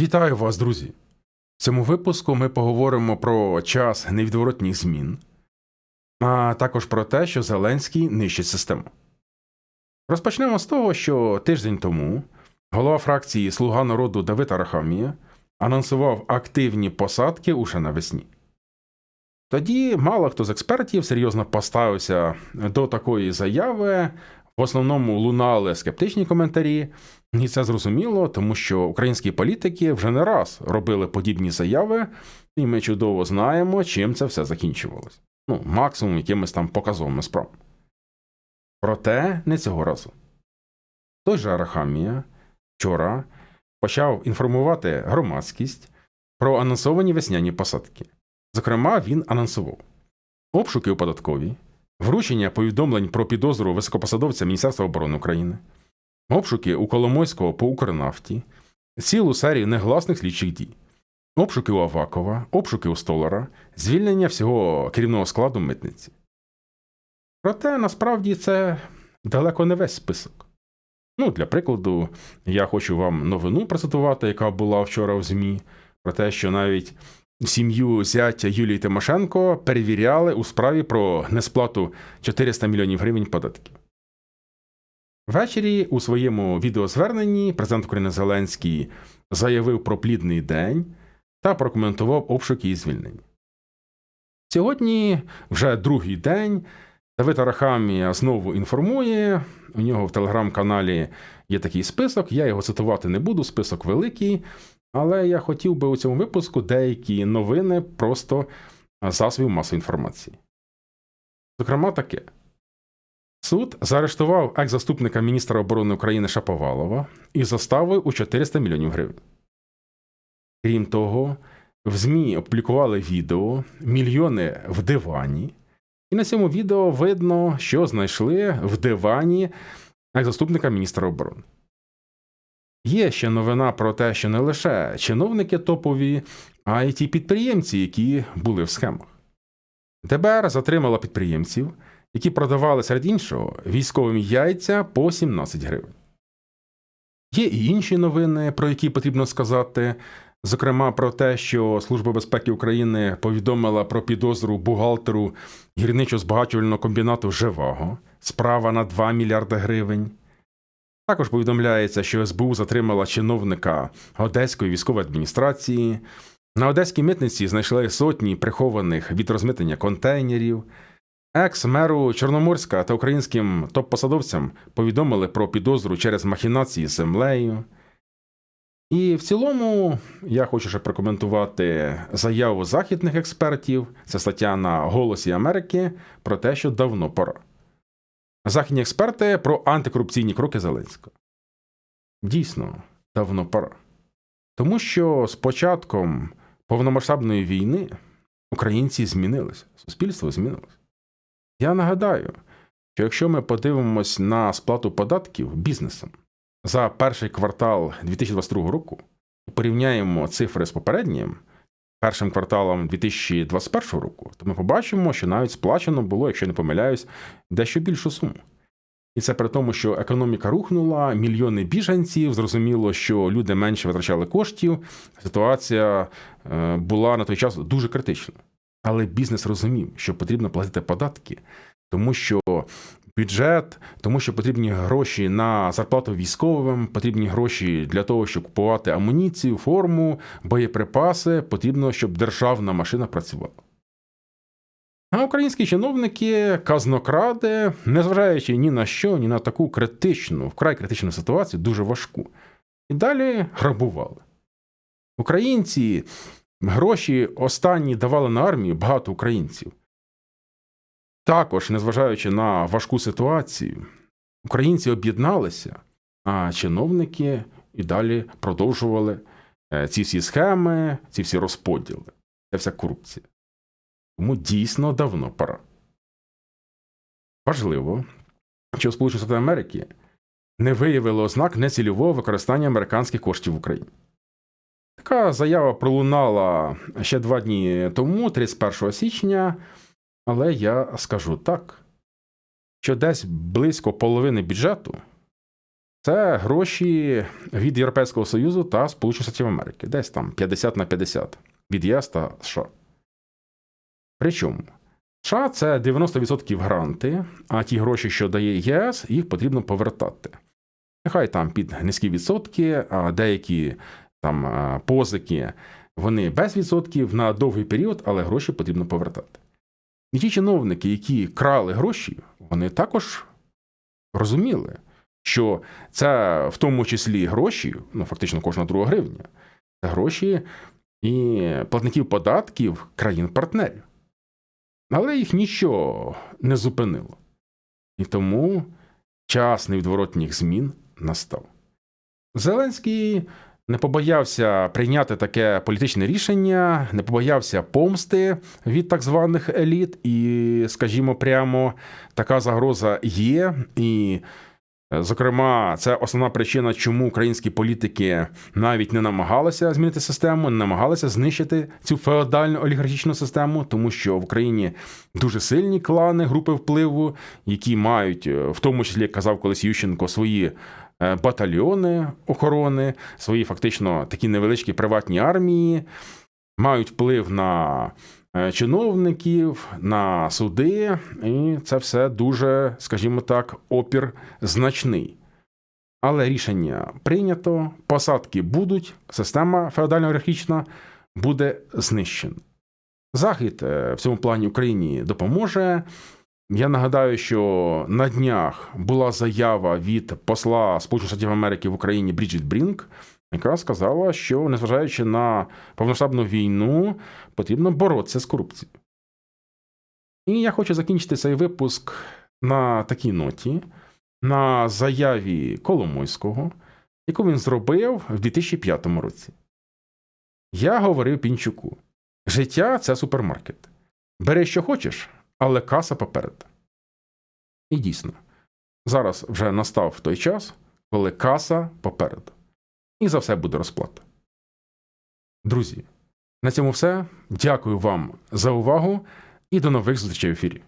Вітаю вас, друзі! В цьому випуску ми поговоримо про час невідворотніх змін, а також про те, що Зеленський нищить систему. Розпочнемо з того, що тиждень тому голова фракції Слуга народу Давид Арахамія анонсував активні посадки уже навесні. Тоді мало хто з експертів серйозно поставився до такої заяви. В основному лунали скептичні коментарі, і це зрозуміло, тому що українські політики вже не раз робили подібні заяви, і ми чудово знаємо, чим це все закінчувалось. Ну, максимум якимись там показовими справами. Проте не цього разу. Той же Арахамія вчора почав інформувати громадськість про анонсовані весняні посадки. Зокрема, він анонсував обшуки у податковій, вручення повідомлень про підозру високопосадовця Міністерства оборони України, обшуки у Коломойського по Укрнафті, цілу серію негласних слідчих дій, обшуки у Авакова, обшуки у Столара, звільнення всього керівного складу митниці. Проте насправді це далеко не весь список. Ну, для прикладу, я хочу вам новину процитувати, яка була вчора в ЗМІ, про те, що навіть сім'ю зятя Юлії Тимошенко перевіряли у справі про несплату 400 мільйонів гривень податків. Ввечері у своєму відеозверненні президент України Зеленський заявив про плідний день та прокоментував обшуки і звільнення. Сьогодні, вже другий день, Давид Арахамія знову інформує. У нього в телеграм-каналі є такий список. Я його цитувати не буду, список великий. Але я хотів би у цьому випуску деякі новини просто засобів масової інформації. Зокрема, таке. Суд заарештував екс-заступника міністра оборони України Шаповалова і заставив у 400 мільйонів гривень. Крім того, в ЗМІ опублікували відео мільйони в дивані, і на цьому відео видно, що знайшли в дивані екс-заступника міністра оборони. Є ще новина про те, що не лише чиновники топові, а й ті підприємці, які були в схемах. ДБР затримало підприємців, які продавали серед іншого військовим яйця по 17 гривень. Є і інші новини, про які потрібно сказати, зокрема про те, що Служба безпеки України повідомила про підозру бухгалтеру гірничо-збагачувального комбінату Живаго, справа на 2 мільярди гривень. Також повідомляється, що СБУ затримала чиновника Одеської військової адміністрації. На одеській митниці знайшли сотні прихованих від розмитнення контейнерів. Екс-меру Чорноморська та українським топ-посадовцям повідомили про підозру через махінації з землею. І в цілому я хочу ще прокоментувати заяву західних експертів. Це стаття на Голосі Америки про те, що давно пора. Західні експерти про антикорупційні кроки Зеленського. Дійсно, давно пора. Тому що з початком повномасштабної війни українці змінилися, суспільство змінилось. Я нагадаю, що якщо ми подивимось на сплату податків бізнесом за перший квартал 2022 року порівняємо цифри з попереднім першим кварталом 2021 року, то ми побачимо, що навіть сплачено було, якщо не помиляюсь, дещо більшу суму. І це при тому, що економіка рухнула, мільйони біженців, зрозуміло, що люди менше витрачали коштів. Ситуація е, була на той час дуже критична. Але бізнес розумів, що потрібно платити податки, тому що бюджет, тому що потрібні гроші на зарплату військовим, потрібні гроші для того, щоб купувати амуніцію, форму, боєприпаси. Потрібно, щоб державна машина працювала. А українські чиновники, казнокради, незважаючи ні на що, ні на таку критичну, вкрай критичну ситуацію, дуже важку. І далі грабували. Українці гроші останні давали на армію багато українців. Також, незважаючи на важку ситуацію, українці об'єдналися, а чиновники і далі продовжували е, ці всі схеми, ці всі розподіли, це вся корупція. Тому дійсно давно пора. Важливо, що Сполучені Штати Америки не виявили ознак нецільового використання американських коштів в Україні. Така заява пролунала ще два дні тому, 31 січня, але я скажу так, що десь близько половини бюджету Це гроші від Європейського Союзу та Сполучених Штатів Америки. Десь там 50 на 50 від ЄС та США. Причому США це 90% гранти, а ті гроші, що дає ЄС, їх потрібно повертати. Нехай там під низькі відсотки, а деякі там позики вони без відсотків на довгий період, але гроші потрібно повертати. І ті чиновники, які крали гроші, вони також розуміли, що це в тому числі гроші, ну фактично кожна друга гривня, це гроші і платників податків країн-партнерів. Але їх нічого не зупинило. І тому час невідворотніх змін настав. Зеленський не побоявся прийняти таке політичне рішення, не побоявся помсти від так званих еліт, і, скажімо, прямо така загроза є. І, зокрема, це основна причина, чому українські політики навіть не намагалися змінити систему, не намагалися знищити цю феодальну олігархічну систему, тому що в Україні дуже сильні клани, групи впливу, які мають, е, в тому числі, як казав колись Ющенко, свої батальйони охорони, свої фактично такі невеличкі приватні армії, мають вплив на е, чиновників, на суди, і це все дуже, скажімо так, опір значний. Але рішення прийнято, посадки будуть, система феодально-ієрархічна буде знищена. Захід е, в цьому плані Україні допоможе. Я нагадаю, що на днях була заява від посла Сполучених Штатів Америки в Україні Бріджіт Брінк, яка сказала, що незважаючи на повномасштабну війну, потрібно боротися з корупцією. І я хочу закінчити цей випуск на такій ноті, на заяві Коломойського, яку він зробив в 2005 році. Я говорив Пінчуку: життя це супермаркет. Бери, що хочеш, але каса поперед. І дійсно, зараз вже настав той час, коли каса попереду. І за все буде розплата. Друзі, на цьому все. Дякую вам за увагу і до нових зустрічей в ефірі.